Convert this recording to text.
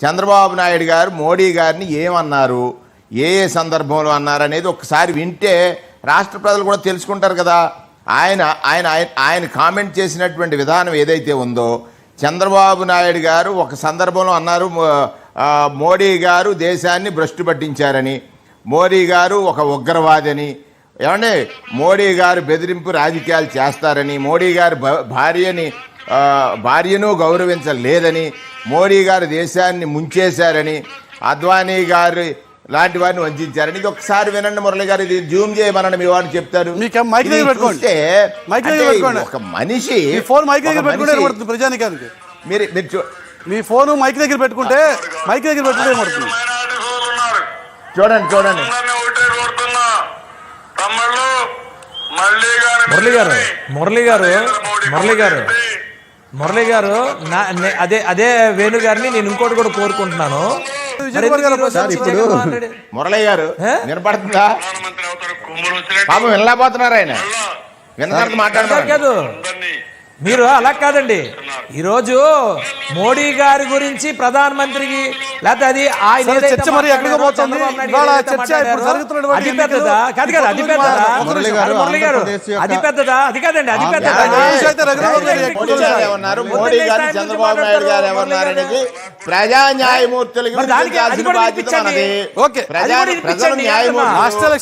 చంద్రబాబు నాయుడు గారు మోడీ గారిని ఏమన్నారు? ఏ ఏ సందర్భంలో అన్నారు అనేది ఒకసారి వింటే రాష్ట్ర ప్రజలు కూడా తెలుసుకుంటారు కదా. ఆయన ఆయన ఆయన- ఆయన కామెంట్ చేసినటువంటి విధానం ఏదైతే ఉందో చంద్రబాబు నాయుడు గారు ఒక సందర్భంలో అన్నారు మోడీ గారు దేశాన్ని భ్రష్టు పట్టించారని మోడీ గారు ఒక ఉగ్రవాదని ఏమంటే మోడీ గారు బెదిరింపు రాజకీయాలు చేస్తారని మోడీ గారు భ- భార్యని భార్యను గౌరవించలేదని మోడీ గారు దేశాన్ని ముంచేశారని అద్వానీ గారు లాంటి వారిని వంచారని. ఇది ఒకసారి వినండి మురళి గారు ఇది జూమ్ చేయమనండి మీ వాడు చెప్తారు. మీకు మైక్ దగ్గర ఇది పెట్టుకోండి. చూస్తే మైక్ దగ్గర అంటే పెట్టుకోండి. ఒక మనిషి మీ ఫోన్ మైక్ దగ్గర పెట్టుకుంటే ప్రజానికానికి. మీరు మీరు చూ- మీ ఫోన్ మైక్ దగ్గర పెట్టుకుంటే మైక్ దగ్గర పెట్టుకుంటే పడుతుంది చూడండి చూడండి. మురళి గారు మురళి గారు మురళి గారు. మురళి గారు నా నే- అదే అదే వేణు గారిని నేను ఇంకోటి కూడా కోరుకుంటున్నాను. మరి ఎందుకు ఈ రోజు సార్, ఇప్పుడు. జగన్మోహన్ రెడ్డి- మురళి గారు ఏ? వినపడుతుందా? ప్రధానమంత్రి అవుతారు కుమ్ముడు వచ్చినట్టు పాపం వినలేకపోతున్నారు ఆయన. వినడానికి కాదు మాట్లాడతారు కాదు. అందరినీ మీరు అలా కాదండి. ఈరోజు మోడీ గారి గురించి ప్రధానమంత్రికి లేకపోతే అది ఆయన సరే, ఏదైతే చర్చ మరి ఎక్కడికి మాట్లాడారో, పోతుంది? చంద్రబాబు నాయుడు ఇవాళ ఏదైతే చర్చ ఇప్పుడు మాట్లాడారో, జరుగుతున్నటువంటి అది పెద్దదా? కాదు కాదు అది పెద్దదా? మురళి అది మురళి గారు. అది పెద్దదా? అది కాదండి అది పెద్దదా? ప్రజా న్యాయమూర్తులకి ఓకే. న్యాయమూర్తులు